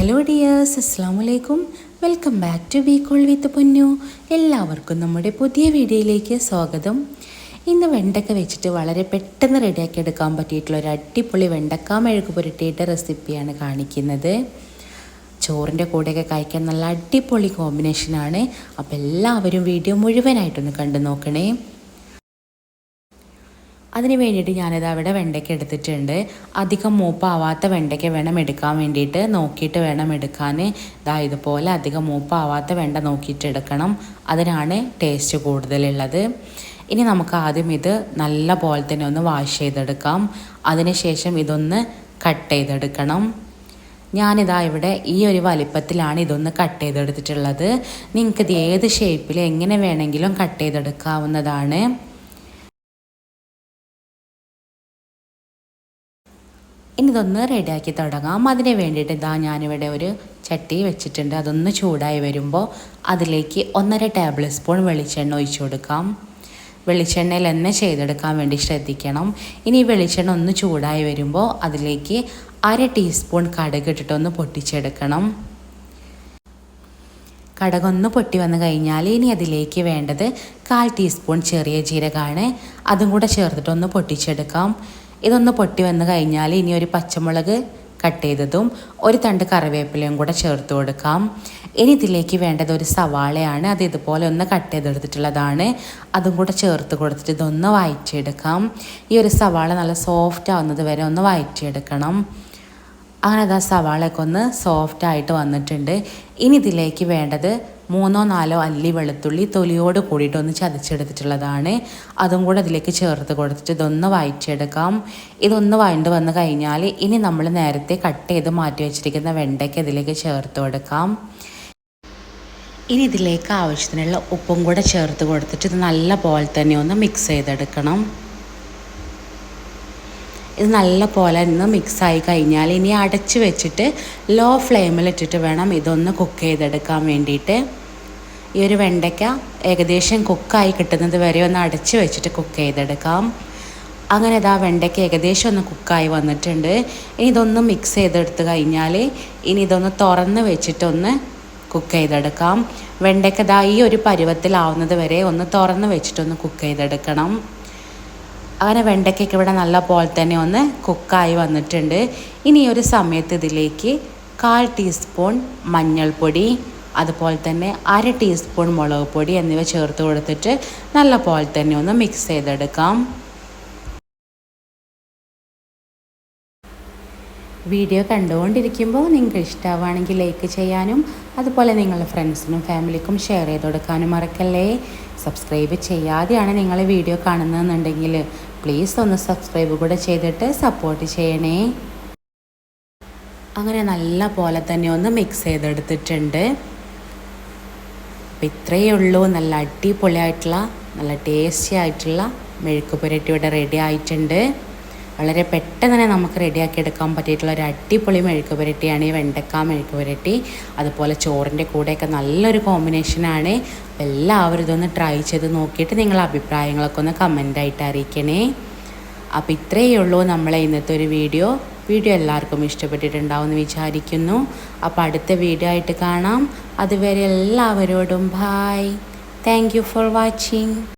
Hello dears അസ്സാം വലൈക്കും welcome back to B call with Ponnu എല്ലാവർക്കും നമ്മുടെ പുതിയ വീഡിയോയിലേക്ക് സ്വാഗതം. ഇന്ന് വെണ്ടക്ക വെച്ചിട്ട് വളരെ പെട്ടെന്ന് റെഡിയാക്കി എടുക്കാൻ പറ്റിയിട്ടുള്ള ഒരു അടിപൊളി വെണ്ടക്ക മെഴുക്ക് പുരട്ടിയുടെ റെസിപ്പിയാണ് കാണിക്കുന്നത്. ചോറിന്റെ കൂടെയൊക്കെ കഴിക്കാൻ നല്ല അടിപൊളി കോമ്പിനേഷനാണ് അപ്പോൾ എല്ലാവരും വീഡിയോ മുഴുവനായിട്ടൊന്ന് കണ്ടു നോക്കണേ. അതിന് വേണ്ടിയിട്ട് ഞാനിത് അവിടെ വെണ്ടയ്ക്ക എടുത്തിട്ടുണ്ട്. അധികം മൂപ്പാവാത്ത വെണ്ടയ്ക്ക വേണം എടുക്കാൻ വേണ്ടിയിട്ട്. നോക്കിയിട്ട് വേണം എടുക്കാൻ ഇതാ ഇതുപോലെ അധികം മൂപ്പാവാത്ത വെണ്ട നോക്കിയിട്ട് എടുക്കണം. അതിനാണ് ടേസ്റ്റ് കൂടുതലുള്ളത്. ഇനി നമുക്ക് ആദ്യം ഇത് നല്ല പോലെ തന്നെ ഒന്ന് വാഷ് ചെയ്തെടുക്കാം. അതിനുശേഷം ഇതൊന്ന് കട്ട് ചെയ്തെടുക്കണം. ഞാനിതാ ഇവിടെ ഈ ഒരു വലിപ്പത്തിലാണ് ഇതൊന്ന് കട്ട് ചെയ്തെടുത്തിട്ടുള്ളത്. നിങ്ങൾക്കിത് ഏത് ഷേപ്പിൽ എങ്ങനെ വേണമെങ്കിലും കട്ട് ചെയ്തെടുക്കാവുന്നതാണ്. ഇനി ഇതൊന്ന് റെഡിയാക്കി തുടങ്ങാം. അതിന് വേണ്ടിയിട്ട് ഇതാ ഞാനിവിടെ ഒരു ചട്ടി വെച്ചിട്ടുണ്ട്. അതൊന്ന് ചൂടായി വരുമ്പോൾ അതിലേക്ക് ഒന്നര ടേബിൾ സ്പൂൺ വെളിച്ചെണ്ണ ഒഴിച്ചു കൊടുക്കാം. വെളിച്ചെണ്ണയിൽ തന്നെ ചെയ്തെടുക്കാൻ വേണ്ടി ശ്രദ്ധിക്കണം. ഇനി വെളിച്ചെണ്ണ ഒന്ന് ചൂടായി വരുമ്പോൾ അതിലേക്ക് അര ടീസ്പൂൺ കടുക് ഇട്ടിട്ടൊന്ന് പൊട്ടിച്ചെടുക്കണം. കടകൊന്ന് പൊട്ടി വന്നു കഴിഞ്ഞാൽ ഇനി അതിലേക്ക് വേണ്ടത് കാൽ ടീസ്പൂൺ ചെറിയ ജീരകമാണ്. അതും കൂടെ ചേർത്തിട്ടൊന്ന് പൊട്ടിച്ചെടുക്കാം. ഇതൊന്ന് പൊട്ടി വന്നു കഴിഞ്ഞാൽ ഇനി ഒരു പച്ചമുളക് കട്ട് ചെയ്തതും ഒരു തണ്ട് കറിവേപ്പിലയും കൂടെ ചേർത്ത് കൊടുക്കാം. ഇനി ഇതിലേക്ക് വേണ്ടത് ഒരു സവാളയാണ്. അത് ഇതുപോലെ ഒന്ന് കട്ട് ചെയ്തെടുത്തിട്ടുള്ളതാണ്. അതും കൂടെ ചേർത്ത് കൊടുത്തിട്ട് ഇതൊന്ന് വായിച്ചെടുക്കാം ഈ ഒരു സവാള നല്ല സോഫ്റ്റ് ആവുന്നത് വരെ ഒന്ന് വായിച്ചെടുക്കണം അങ്ങനെ അത് ആ സവാളയൊക്കെ ഒന്ന് സോഫ്റ്റ് ആയിട്ട് വന്നിട്ടുണ്ട്. ഇനി ഇതിലേക്ക് വേണ്ടത് മൂന്നോ നാലോ അല്ലി വെളുത്തുള്ളി തൊലിയോട് കൂടിയിട്ട് ഒന്ന് ചതച്ചെടുത്തിട്ടുള്ളതാണ്. അതും കൂടെ അതിലേക്ക് ചേർത്ത് കൊടുത്തിട്ട് ഇതൊന്ന് വായിച്ചെടുക്കാം ഇതൊന്ന് വഴണ്ട് വന്ന് കഴിഞ്ഞാൽ ഇനി നമ്മൾ നേരത്തെ കട്ട് ചെയ്ത് മാറ്റി വെച്ചിരിക്കുന്ന വെണ്ടയ്ക്ക് ഇതിലേക്ക് ചേർത്ത് കൊടുക്കാം. ഇനി ഇതിലേക്ക് ആവശ്യത്തിനുള്ള ഉപ്പും കൂടെ ചേർത്ത് കൊടുത്തിട്ട് ഇത് നല്ല പോലെ തന്നെ ഒന്ന് മിക്സ് ചെയ്തെടുക്കണം. ഇത് നല്ല പോലെ ഒന്ന് മിക്സായി കഴിഞ്ഞാൽ ഇനി അടച്ച് വെച്ചിട്ട് ലോ ഫ്ലെയിമിൽ ഇട്ടിട്ട് വേണം ഇതൊന്ന് കുക്ക് ചെയ്തെടുക്കാൻ വേണ്ടിയിട്ട്. ഈ ഒരു വെണ്ടയ്ക്ക ഏകദേശം കുക്കായി കിട്ടുന്നത് വരെ ഒന്ന് അടച്ച് വെച്ചിട്ട് കുക്ക് ചെയ്തെടുക്കാം. അങ്ങനെ ഇതാ വെണ്ടയ്ക്ക ഏകദേശം ഒന്ന് കുക്കായി വന്നിട്ടുണ്ട്. ഇനി ഇതൊന്ന് മിക്സ് ചെയ്തെടുത്ത് കഴിഞ്ഞാൽ ഇനി ഇതൊന്ന് തുറന്ന് വെച്ചിട്ടൊന്ന് കുക്ക് ചെയ്തെടുക്കാം. വെണ്ടയ്ക്ക ഇതാ ഈ ഒരു പരുവത്തിലാവുന്നത് വരെ ഒന്ന് തുറന്ന് വെച്ചിട്ടൊന്ന് കുക്ക് ചെയ്തെടുക്കണം. അങ്ങനെ വെണ്ടയ്ക്കൊക്കെ ഇവിടെ നല്ല പോലെ തന്നെ ഒന്ന് കുക്കായി വന്നിട്ടുണ്ട്. ഇനി ഒരു സമയത്ത് ഇതിലേക്ക് കാൽ ടീസ്പൂൺ മഞ്ഞൾപ്പൊടി അതുപോലെ തന്നെ അര ടീസ്പൂൺ മുളക് പൊടി എന്നിവ ചേർത്ത് കൊടുത്തിട്ട് നല്ല പോലെ തന്നെ ഒന്ന് മിക്സ് ചെയ്തെടുക്കാം. വീഡിയോ കണ്ടുകൊണ്ടിരിക്കുമ്പോൾ നിങ്ങൾക്ക് ഇഷ്ടമാവുകയാണെങ്കിൽ ലൈക്ക് ചെയ്യാനും അതുപോലെ നിങ്ങളുടെ ഫ്രണ്ട്സിനും ഫാമിലിക്കും ഷെയർ ചെയ്ത് കൊടുക്കാനും മറക്കല്ലേ. സബ്സ്ക്രൈബ് ചെയ്യാതെയാണ് നിങ്ങൾ വീഡിയോ കാണുന്നതെന്നുണ്ടെങ്കിൽ പ്ലീസ് ഒന്ന് സബ്സ്ക്രൈബ് കൂടെ ചെയ്തിട്ട് സപ്പോർട്ട് ചെയ്യണേ. അങ്ങനെ നല്ല പോലെ തന്നെ ഒന്ന് മിക്സ് ചെയ്തെടുത്തിട്ടുണ്ട്. അപ്പം ഇത്രയേ ഉള്ളൂ. നല്ല അടിപൊളിയായിട്ടുള്ള നല്ല ടേസ്റ്റി ആയിട്ടുള്ള മെഴുക്ക് പുരട്ടി ഇവിടെ റെഡി ആയിട്ടുണ്ട്. വളരെ പെട്ടെന്ന് തന്നെ നമുക്ക് റെഡിയാക്കി എടുക്കാൻ പറ്റിയിട്ടുള്ള ഒരു അടിപൊളി മെഴുക്ക് പുരട്ടിയാണ് ഈ വെണ്ടക്ക മെഴുക്ക് പുരട്ടി. അതുപോലെ ചോറിന്റെ കൂടെയൊക്കെ നല്ലൊരു കോമ്പിനേഷനാണ് എല്ലാവരും ഇതൊന്ന് ട്രൈ ചെയ്ത് നോക്കിയിട്ട് നിങ്ങളുടെ അഭിപ്രായങ്ങളൊക്കെ ഒന്ന് കമന്റായിട്ട് അറിയിക്കണേ. അപ്പോൾ ഇത്രയേ ഉള്ളൂ നമ്മളെ ഇന്നത്തെ ഒരു വീഡിയോ വീഡിയോ എല്ലാവർക്കും ഇഷ്ടപ്പെട്ടിട്ടുണ്ടാവുമെന്ന് വിചാരിക്കുന്നു. അപ്പോൾ അടുത്ത വീഡിയോ ആയിട്ട് കാണാം. അതുവരെ എല്ലാവരോടും ബായ് താങ്ക് ഫോർ വാച്ചിങ്